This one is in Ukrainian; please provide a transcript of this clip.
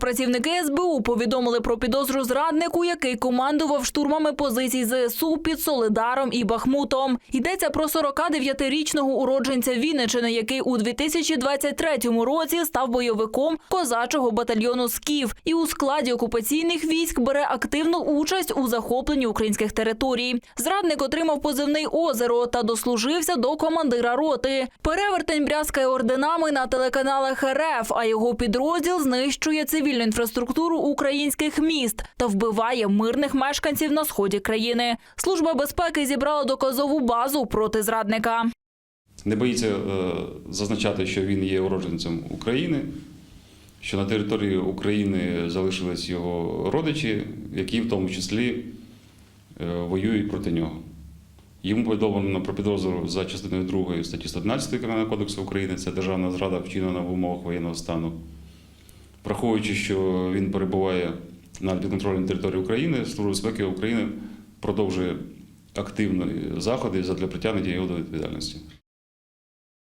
працівники СБУ повідомили про підозру зраднику, який командував штурмами позицій ЗСУ під Солидаром і Бахмутом. Йдеться про 49-річного уродженця Вінничини, який у 2023 році став бойовиком козачого батальйону Скіф і у складі окупаційних військ бере активну участь у захопленні українських територій. Зрадник отримав позивний озеро та дослужився до командира роти. Перевертень брязкає орденами на телеканалах РФ, а його підрозділ знищує цивільну інфраструктуру українських міст та вбиває мирних мешканців на сході країни. Служба безпеки зібрала доказову базу проти зрадника. Не боїться е, зазначати, що він є уродженцем України, що на території України залишились його родичі, які в тому числі е, воюють проти нього. Йому повідомлено про підозру за частиною 2 статті 111 Кримінального кодексу України це державна зрада, вчинена в умовах воєнного стану. Враховуючи, що він перебуває на підконтрольній території України, Служба безпеки України продовжує активні заходи для притягнення його до відповідальності.